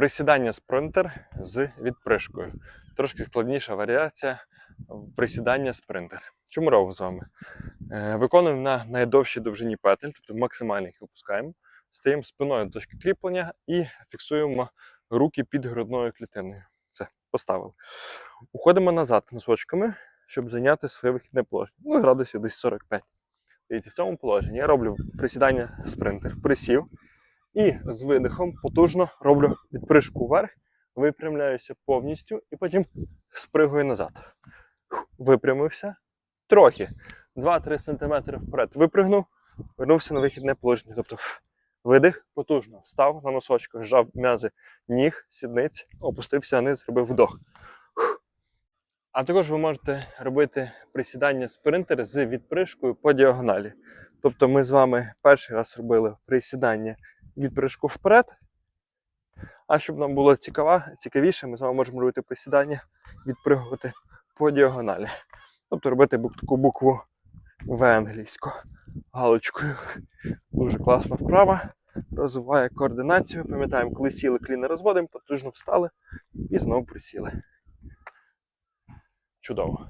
Присідання спринтер з відпришкою. Трошки складніша варіація присідання спринтер. Чому робимо з вами? Е, Виконуємо на найдовшій довжині петель, тобто максимально їх випускаємо. Стаємо спиною до точки кріплення і фіксуємо руки під грудною клітиною. Все, поставили. Уходимо назад носочками, щоб зайняти своє вихідне положення. Ну, градусів десь 45. Дивіться, в цьому положенні я роблю присідання спринтер. Присів. І з видихом потужно роблю відпришку вверх, випрямляюся повністю і потім спригую назад. Випрямився трохи. 2-3 см вперед випригнув, вернувся на вихідне положення. Тобто видих потужно, встав на носочках, зжав м'язи ніг, сідниць, опустився вниз, зробив вдох. А також ви можете робити присідання спринтер з відпришкою по діагоналі. Тобто ми з вами перший раз робили присідання відпришку вперед. А щоб нам було цікаво, цікавіше, ми з вами можемо робити присідання, відпригувати по діагоналі. Тобто робити таку букву В англійську галочкою. Дуже класна вправа. Розвиває координацію. Пам'ятаємо, коли сіли, кліни розводимо, потужно встали і знову присіли. Чудово.